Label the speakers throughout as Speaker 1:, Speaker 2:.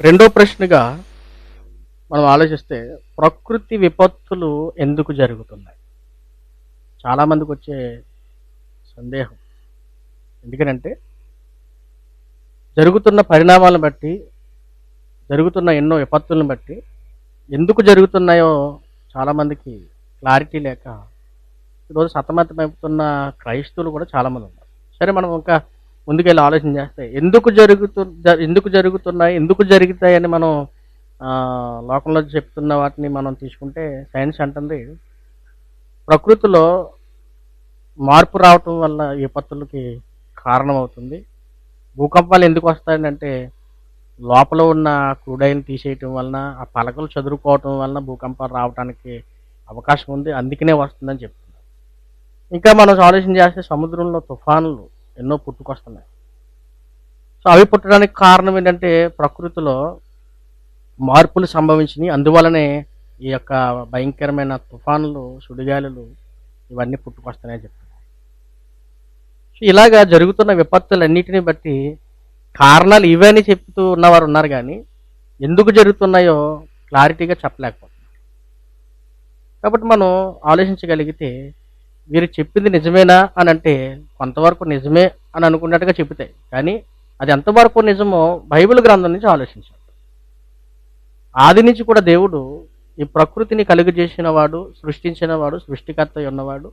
Speaker 1: రెండో ప్రశ్నగా మనం ఆలోచిస్తే ప్రకృతి విపత్తులు ఎందుకు జరుగుతున్నాయి? చాలామందికి వచ్చే సందేహం. ఎందుకనంటే జరుగుతున్న పరిణామాలను బట్టి జరుగుతున్న ఎన్నో విపత్తులను బట్టి ఎందుకు జరుగుతున్నాయో చాలామందికి క్లారిటీ లేక ఈరోజు సతమతమవుతున్న క్రైస్తవులు కూడా చాలామంది ఉన్నారు. సరే మనం ఇంకా ముందుకెళ్ళి ఆలోచన చేస్తాయి. ఎందుకు జరుగుతు ఎందుకు జరుగుతున్నాయి ఎందుకు జరుగుతాయని మనం లోకంలో చెప్తున్న వాటిని మనం తీసుకుంటే సైన్స్ అంటుంది. ప్రకృతిలో మార్పు రావటం వల్ల విపత్తులకి కారణమవుతుంది. భూకంపాలు ఎందుకు వస్తాయంటే లోపల ఉన్న క్రూడైన్ తీసేయటం వలన ఆ పలకలు చదురుకోవటం వలన భూకంపాలు రావడానికి అవకాశం ఉంది. అందుకనే వస్తుందని చెప్తున్నారు. ఇంకా మనం ఆలోచన చేస్తే సముద్రంలో తుఫానులు ఎన్నో పుట్టుకొస్తున్నాయి. సో అవి పుట్టడానికి కారణం ఏంటంటే ప్రకృతిలో మార్పులు సంభవించినాయి. అందువలనే ఈ యొక్క భయంకరమైన తుఫానులు సుడిగాలులు ఇవన్నీ పుట్టుకొస్తున్నాయని చెప్తున్నారు. సో ఇలాగా జరుగుతున్న విపత్తులన్నిటిని బట్టి కారణాలు ఇవని చెప్తూ ఉన్నవారు ఉన్నారు కానీ ఎందుకు జరుగుతున్నాయో క్లారిటీగా చెప్పలేకపోతున్నారు. కాబట్టి మనం ఆలోచించగలిగితే వీరు చెప్పింది నిజమేనా అని అంటే కొంతవరకు నిజమే అని అనుకున్నట్టుగా చెబుతాయి కానీ అది ఎంతవరకు నిజమో బైబిల్ గ్రంథం నుంచి ఆలోచించాలి. ఆది నుంచి కూడా దేవుడు ఈ ప్రకృతిని కలుగజేసిన వాడు సృష్టించిన వాడు సృష్టికర్త ఉన్నవాడు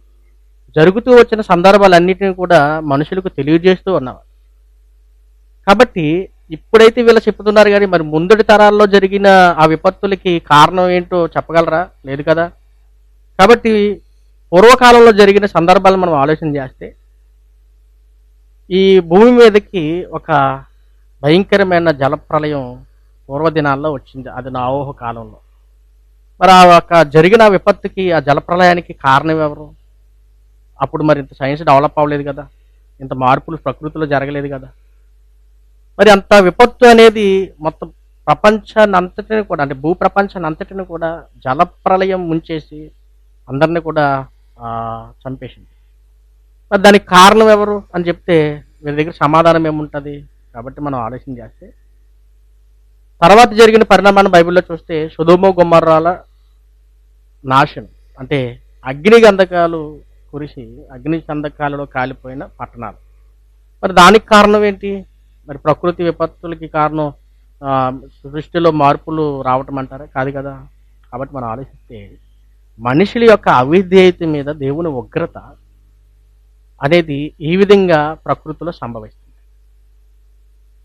Speaker 1: జరుగుతూ వచ్చిన సందర్భాలన్నిటిని కూడా మనుషులకు తెలియజేస్తూ ఉన్నవాడు. కాబట్టి ఇప్పుడైతే వీళ్ళు చెప్తున్నారు కానీ మరి ముందటి తరాల్లో జరిగిన ఆ విపత్తులకి కారణం ఏంటో చెప్పగలరా? లేదు కదా? కాబట్టి పూర్వకాలంలో జరిగిన సందర్భాలు మనం ఆలోచన చేస్తే ఈ భూమి మీదకి ఒక భయంకరమైన జలప్రలయం పూర్వదినాల్లో వచ్చింది. అది నావోహ కాలంలో. మరి ఆ యొక్క జరిగిన విపత్తుకి ఆ జలప్రలయానికి కారణం ఎవరు? అప్పుడు మరి ఇంత సైన్స్ డెవలప్ అవ్వలేదు కదా. ఇంత మార్పులు ప్రకృతిలో జరగలేదు కదా. మరి అంత విపత్తు అనేది మొత్తం ప్రపంచాన్ని అంతటిని కూడా అంటే భూ అంతటిని కూడా జలప్రలయం ముంచేసి అందరిని కూడా చంపేసింది. మరి దానికి కారణం ఎవరు అని చెప్తే వీరి దగ్గర సమాధానం ఏముంటుంది? కాబట్టి మనం ఆలోచన చేస్తే తర్వాత జరిగిన పరిణామాన్ని బైబిల్లో చూస్తే సుధోమో గుమ్మర్రాల నాశనం. అంటే అగ్ని గంధకాలు కురిసి అగ్ని గంధకాలలో కాలిపోయిన పట్టణాలు. మరి దానికి కారణం ఏంటి? మరి ప్రకృతి విపత్తులకి కారణం సృష్టిలో మార్పులు రావటం అంటారా? కాదు కదా. కాబట్టి మనం ఆలోచిస్తే మనుషుల యొక్క అవిధేయత మీద దేవుని ఉగ్రత అనేది ఈ విధంగా ప్రకృతిలో సంభవిస్తుంది.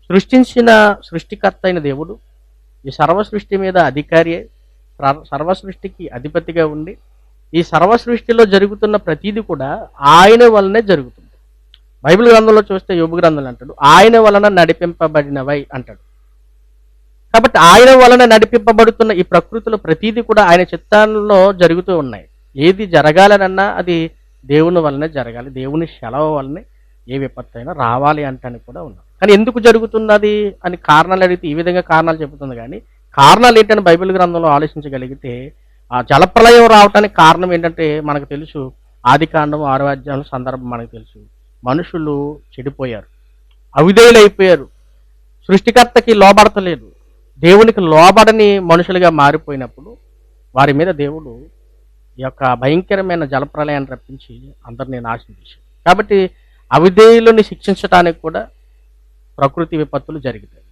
Speaker 1: సృష్టించిన సృష్టికర్త అయిన దేవుడు ఈ సర్వ సృష్టి మీద అధికారి సర్వ- సర్వ సృష్టికి అధిపతిగా ఉండి ఈ సర్వ సృష్టిలో జరుగుతున్న ప్రతీది కూడా ఆయన వల్లనే జరుగుతుంది. బైబిల్ గ్రంథంలో చూస్తే యోగు గ్రంథంలో అంటాడు ఆయన వలన నడిపింపబడినవై అంటాడు. కాబట్టి ఆయన వలన నడిపింపబడుతున్న ఈ ప్రకృతిలో ప్రతీది కూడా ఆయన చిత్తాల్లో జరుగుతూ ఉన్నాయి. ఏది జరగాలనన్నా అది దేవుని వలనే జరగాలి దేవుని సెలవు వలనే ఏ విపత్తు అయినా రావాలి అంటానికి కూడా ఉన్నాం. కానీ ఎందుకు జరుగుతున్నది అని కారణాలు అడిగితే ఈ విధంగా కారణాలు చెబుతుంది కానీ కారణాలు ఏంటని బైబిల్ గ్రంథంలో ఆలోచించగలిగితే ఆ జలప్రలయం రావడానికి కారణం ఏంటంటే మనకు తెలుసు ఆది కాండం ఆరోగ్యాల సందర్భం మనకు తెలుసు. మనుషులు చెడిపోయారు అవిధేయులైపోయారు. అయిపోయారు సృష్టికర్తకి లోబడతలేదు. దేవునికి లోబడని మనుషులుగా మారిపోయినప్పుడు వారి మీద దేవుడు ఈ యొక్క భయంకరమైన జలప్రలయాన్ని రప్పించి అందరినీ నాశనం చేశాడు. కాబట్టి అవిధేయులని శిక్షించడానికి కూడా ప్రకృతి విపత్తులు జరుగుతాయి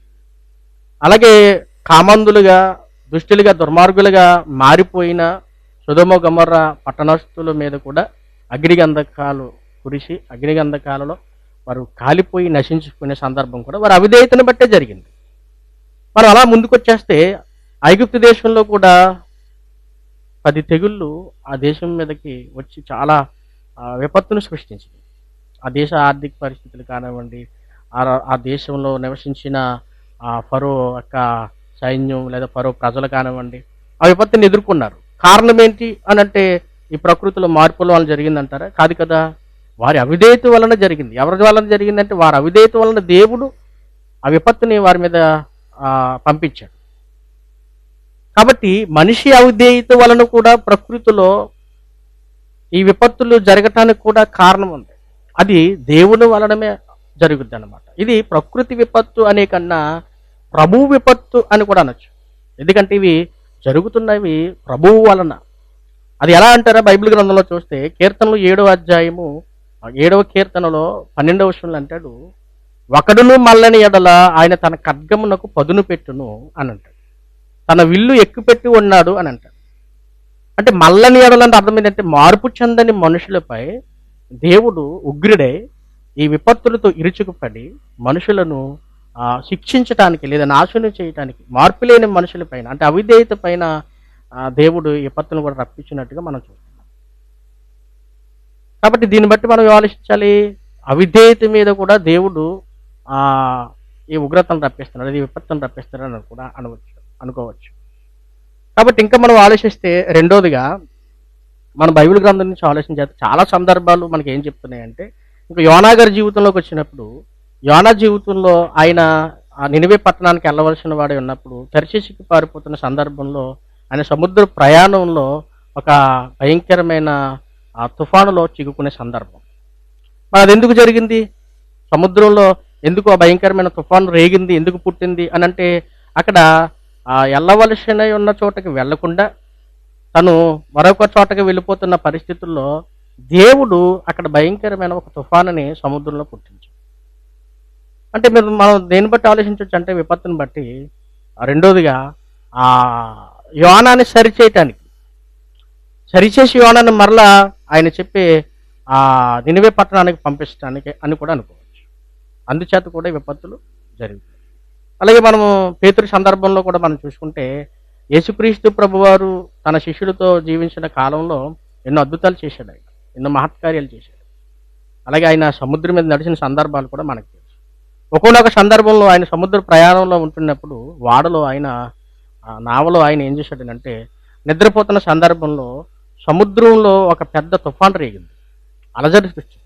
Speaker 1: అలాగే కామందులుగా దుష్టులుగా దుర్మార్గులుగా మారిపోయిన సుధమ గమర్ర పట్టణస్తుల మీద కూడా అగ్నిగంధకాలు కురిసి అగ్నిగంధకాలలో వారు కాలిపోయి నశించుకునే సందర్భం కూడా వారి అవిధేయతను బట్టే జరిగింది. మనం అలా ముందుకొచ్చేస్తే ఐగుప్తు దేశంలో కూడా పది తెగుళ్ళు ఆ దేశం మీదకి వచ్చి చాలా విపత్తును సృష్టించింది. ఆ దేశ ఆర్థిక పరిస్థితులు కానివ్వండి ఆ ఆ దేశంలో నివసించిన ఆ ఫరో యొక్క సైన్యం లేదా ఫరో ప్రజలు కానివ్వండి ఆ విపత్తుని ఎదుర్కొన్నారు. కారణం ఏంటి అని అంటే ఈ ప్రకృతిలో మార్పుల వలన జరిగిందంటారా? కాదు కదా. వారి అవిధేయత వలన జరిగింది. ఎవరి వలన జరిగిందంటే వారి అవిధేయత వలన దేవుడు ఆ విపత్తుని వారి మీద పంపించాడు. కాబట్టి మనిషి అవిధేయత వలన కూడా ప్రకృతిలో ఈ విపత్తులు జరగటానికి కూడా కారణం ఉంది అది దేవుని వలనమే జరుగుద్ది అనమాట ఇది ప్రకృతి విపత్తు అనే కన్నా ప్రభు విపత్తు అని కూడా అనొచ్చు. ఎందుకంటే ఇవి జరుగుతున్నవి ప్రభువు వలన. అది ఎలా అంటారా బైబిల్ గ్రంథంలో చూస్తే కీర్తనలు ఏడవ అధ్యాయము ఏడవ కీర్తనలో పన్నెండవ విషయంలో అంటాడు ఒకడును మల్లని ఎడల ఆయన తన ఖడ్గమునకు పదును పెట్టును అని అంటాడు తన విల్లు ఎక్కుపెట్టి ఉన్నాడు అని అంటాడు అంటే మల్లని ఎడల అంటే అర్థం ఏంటంటే మార్పు చెందని మనుషులపై దేవుడు ఉగ్రుడై ఈ విపత్తులతో ఇరుచుకుపడి మనుషులను శిక్షించటానికి లేదా నాశనం చేయటానికి మార్పు లేని మనుషుల పైన అంటే అవిధేయత పైన దేవుడు విపత్తును కూడా రప్పించినట్టుగా మనం చూస్తున్నాం. కాబట్టి దీన్ని బట్టి మనం ఆలోచించాలి? అవిధేయత మీద కూడా దేవుడు ఈ ఉగ్రతను రప్పిస్తున్నాడు ఈ విపత్తును రప్పిస్తున్నాడు అని కూడా అనవచ్చు అనుకోవచ్చు. కాబట్టి ఇంకా మనం ఆలోచిస్తే రెండోదిగా మన బైబిల్ గ్రంథం నుంచి ఆలోచించే చాలా సందర్భాలు మనకి ఏం చెప్తున్నాయంటే ఇంకా యోనా గారి జీవితంలోకి వచ్చినప్పుడు యోనా జీవితంలో ఆయన ఆ నినివే పట్టణానికి వెళ్ళవలసిన వాడే ఉన్నప్పుడు తెరచేసికి పారిపోతున్న సందర్భంలో ఆయన సముద్ర ప్రయాణంలో ఒక భయంకరమైన ఆ తుఫానులో చిక్కుకునే సందర్భం. మరి అది ఎందుకు జరిగింది? సముద్రంలో ఎందుకు ఆ భయంకరమైన తుఫాను రేగింది ఎందుకు పుట్టింది అని అంటే అక్కడ ఆ వెళ్ళవలసిన ఉన్న చోటకి వెళ్ళకుండా తను మరొక చోటకి వెళ్ళిపోతున్న పరిస్థితుల్లో దేవుడు అక్కడ భయంకరమైన ఒక తుఫానుని సముద్రంలో పుట్టించాడు. అంటే మీరు మనం దేన్ని బట్టి ఆలోచించవచ్చు అంటే విపత్తుని బట్టి? ఆ రెండోదిగా ఆ యోనాన్ని సరిచేయటానికి. సరిచేసి యోనాన్ని మరలా ఆయన చెప్పే ఆ నినివే పట్టణానికి పంపించడానికి అని కూడా అనుకో అందుచేత కూడా విపత్తులు జరుగుతాయి. అలాగే మనము పేతుడి సందర్భంలో కూడా మనం చూసుకుంటే యేసుక్రీస్తు ప్రభువారు తన శిష్యులతో జీవించిన కాలంలో ఎన్నో అద్భుతాలు చేశాడు ఆయన. ఎన్నో మహత్కార్యాలు చేశాడు. అలాగే ఆయన సముద్రం మీద నడిచిన సందర్భాలు కూడా మనకు తెలుసు. ఒక్కొక్క సందర్భంలో ఆయన సముద్ర ప్రయాణంలో ఉంటున్నప్పుడు వాడలో ఆయన నావలో ఆయన ఏం చేశాడనంటే నిద్రపోతున్న సందర్భంలో సముద్రంలో ఒక పెద్ద తుఫాన్ రేగింది. అలజడి సృష్టి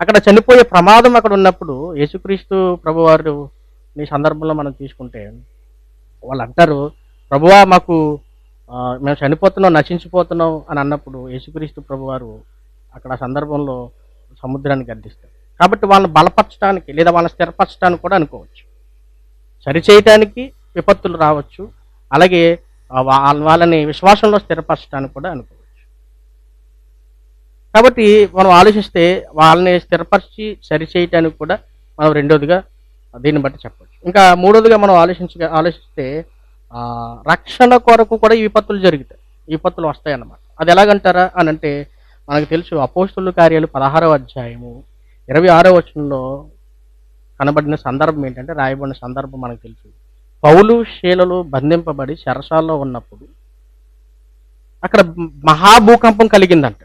Speaker 1: అక్కడ చనిపోయే ప్రమాదం అక్కడ ఉన్నప్పుడు యేసుక్రీస్తు ప్రభువారు ఈ సందర్భంలో మనం తీసుకుంటే వాళ్ళు అంటారు ప్రభువా మాకు మేము చనిపోతున్నాం నశించిపోతున్నాం అని అన్నప్పుడు యేసుక్రీస్తు ప్రభువారు అక్కడ సందర్భంలో సముద్రాన్ని గర్దిస్తారు కాబట్టి వాళ్ళని బలపరచడానికి లేదా వాళ్ళని స్థిరపరచడానికి కూడా అనుకోవచ్చు. సరిచేయటానికి విపత్తులు రావచ్చు. అలాగే వాళ్ళని విశ్వాసంలో స్థిరపరచడానికి కూడా అనుకోవచ్చు. కాబట్టి మనం ఆలోచిస్తే వాళ్ళని స్థిరపరిచి సరిచేయటానికి కూడా మనం రెండోదిగా దీన్ని బట్టి చెప్పవచ్చు ఇంకా మూడోదిగా మనం ఆలోచించ ఆలోచిస్తే రక్షణ కొరకు కూడా ఈ విపత్తులు జరుగుతాయి. ఈ విపత్తులు వస్తాయి అన్నమాట అది ఎలాగంటారా అని అంటే మనకు తెలుసు అపోస్తుల కార్యాలు పదహారవ అధ్యాయము ఇరవై ఆరో వచనంలో కనబడిన సందర్భం ఏంటంటే రాయబడిన సందర్భం మనకు తెలుసు. పౌలు శీలలు బంధింపబడి చెరసాల్లో ఉన్నప్పుడు అక్కడ మహాభూకంపం కలిగిందంట.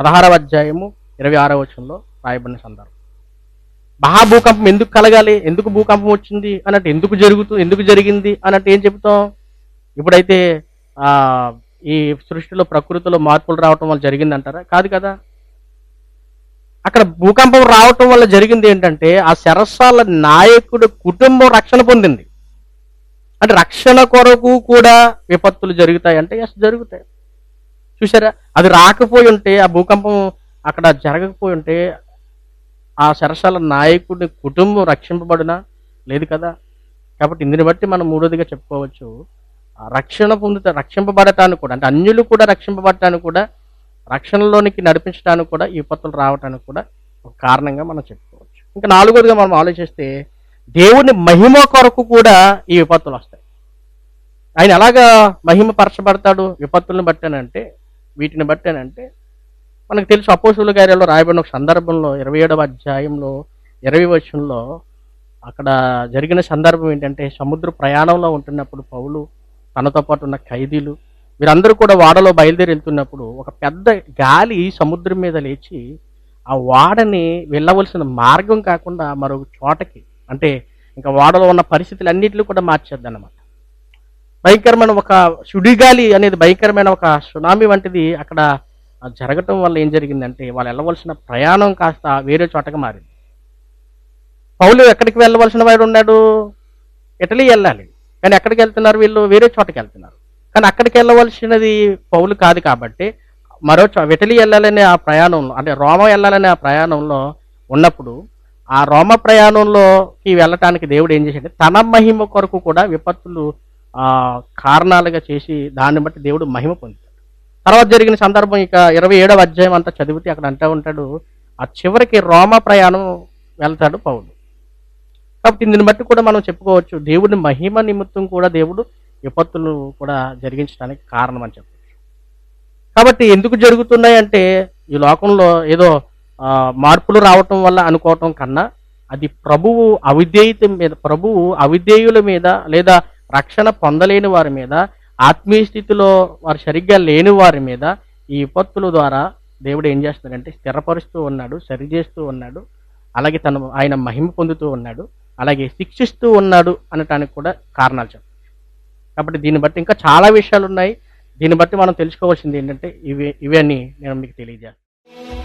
Speaker 1: పదహారవ అధ్యాయము ఇరవై ఆరవ వచనంలో రాయబడిన సందర్భం. మహాభూకంపం ఎందుకు కలగాలి? ఎందుకు భూకంపం వచ్చింది? అన్నట్టు ఎందుకు జరుగుతూ ఎందుకు జరిగింది? అన్నట్టు ఏం చెప్తాం ఇప్పుడైతే ఆ ఈ సృష్టిలో ప్రకృతిలో మార్పులు రావటం వల్ల జరిగిందంటారా? కాదు కదా. అక్కడ భూకంపం రావటం వల్ల జరిగింది ఏంటంటే ఆ శరసాల నాయకుడు కుటుంబం రక్షణ పొందింది. అంటే రక్షణ కొరకు కూడా విపత్తులు జరుగుతాయి అంటే ఎస్ జరుగుతాయి. చూసారా అది రాకపోయి ఉంటే ఆ భూకంపం అక్కడ జరగకపోయి ఉంటే ఆ సరసాల నాయకుడి కుటుంబం రక్షింపబడినా? లేదు కదా? కాబట్టి ఇందుని బట్టి మనం మూడోదిగా చెప్పుకోవచ్చు. ఆ రక్షణ పొందుతా రక్షింపబడటానికి కూడా అంటే అన్యులు కూడా రక్షింపబడటానికి కూడా రక్షణలోనికి నడిపించడానికి కూడా ఈ విపత్తులు రావడానికి కూడా ఒక కారణంగా మనం చెప్పుకోవచ్చు. ఇంకా నాలుగోదిగా మనం ఆలోచిస్తే దేవుని మహిమ కొరకు కూడా ఈ విపత్తులు వస్తాయి. ఆయన ఎలాగా మహిమ పరచబడతాడు విపత్తులను బట్టానంటే వీటిని బట్టి అంటే మనకు తెలుసు అపోసుల కార్యాల్లో రాయబడిన ఒక సందర్భంలో ఇరవై ఏడవ అధ్యాయంలో ఇరవై వచనంలో అక్కడ జరిగిన సందర్భం ఏంటంటే సముద్ర ప్రయాణంలో ఉంటున్నప్పుడు పౌలు తనతో పాటు ఉన్న ఖైదీలు వీరందరూ కూడా వాడలో బయలుదేరి వెళ్తున్నప్పుడు ఒక పెద్ద గాలి సముద్రం మీద లేచి ఆ వాడని వెళ్ళవలసిన మార్గం కాకుండా మరొక చోటకి అంటే ఇంకా వాడలో ఉన్న పరిస్థితులు అన్నింటినీ కూడా మార్చేద్దన్నమాట. భయంకరమైన ఒక సుడిగాలి అనేది భయంకరమైన ఒక సునామీ వంటిది అక్కడ జరగటం వల్ల ఏం జరిగిందంటే వాళ్ళు వెళ్ళవలసిన ప్రయాణం కాస్త వేరే చోటకి మారింది. పౌలు ఎక్కడికి వెళ్ళవలసిన వాడు ఉన్నాడు? ఇటలీ వెళ్ళాలి. కానీ ఎక్కడికి వెళ్తున్నారు వీళ్ళు? వేరే చోటకి వెళ్తున్నారు. కానీ అక్కడికి వెళ్ళవలసినది పౌలు కాదు కాబట్టి మరో చో ఇటలీ వెళ్ళాలనే ఆ ప్రయాణంలో అంటే రోమ వెళ్ళాలనే ఆ ప్రయాణంలో ఉన్నప్పుడు ఆ రోమ ప్రయాణంలోకి వెళ్ళటానికి దేవుడు ఏం చేశాడు? తన మహిమ కొరకు కూడా విపత్తులు కారణాలుగా చేసి దాన్ని బట్టి దేవుడు మహిమ పొందుతాడు. తర్వాత జరిగిన సందర్భం ఇక ఇరవై ఏడవ అధ్యాయం అంతా చదివితే అక్కడ అంటూ ఉంటాడు ఆ చివరికి రోమ ప్రయాణం వెళ్తాడు పౌలు. కాబట్టి దీన్ని బట్టి కూడా మనం చెప్పుకోవచ్చు దేవుడి మహిమ నిమిత్తం కూడా దేవుడు విపత్తులు కూడా జరిగించడానికి కారణం అని చెప్పచ్చు. కాబట్టి ఎందుకు జరుగుతున్నాయి అంటే ఈ లోకంలో ఏదో మార్పులు రావటం వల్ల అనుకోవటం కన్నా అది ప్రభువు అవిధేయత మీద ప్రభువు అవిధేయుల మీద లేదా రక్షణ పొందలేని వారి మీద ఆత్మీయ స్థితిలో వారు సరిగ్గా లేని వారి మీద ఈ విపత్తుల ద్వారా దేవుడు ఏం చేస్తున్నాడంటే స్థిరపరుస్తూ ఉన్నాడు సరిచేస్తూ ఉన్నాడు అలాగే తను ఆయన మహిమ పొందుతూ ఉన్నాడు అలాగే శిక్షిస్తూ ఉన్నాడు అనటానికి కూడా కారణాలు చెప్తాం కాబట్టి దీన్ని బట్టి ఇంకా చాలా విషయాలు ఉన్నాయి. దీన్ని బట్టి మనం తెలుసుకోవాల్సింది ఏంటంటే ఇవి ఇవన్నీ నేను మీకు తెలియజేస్తాను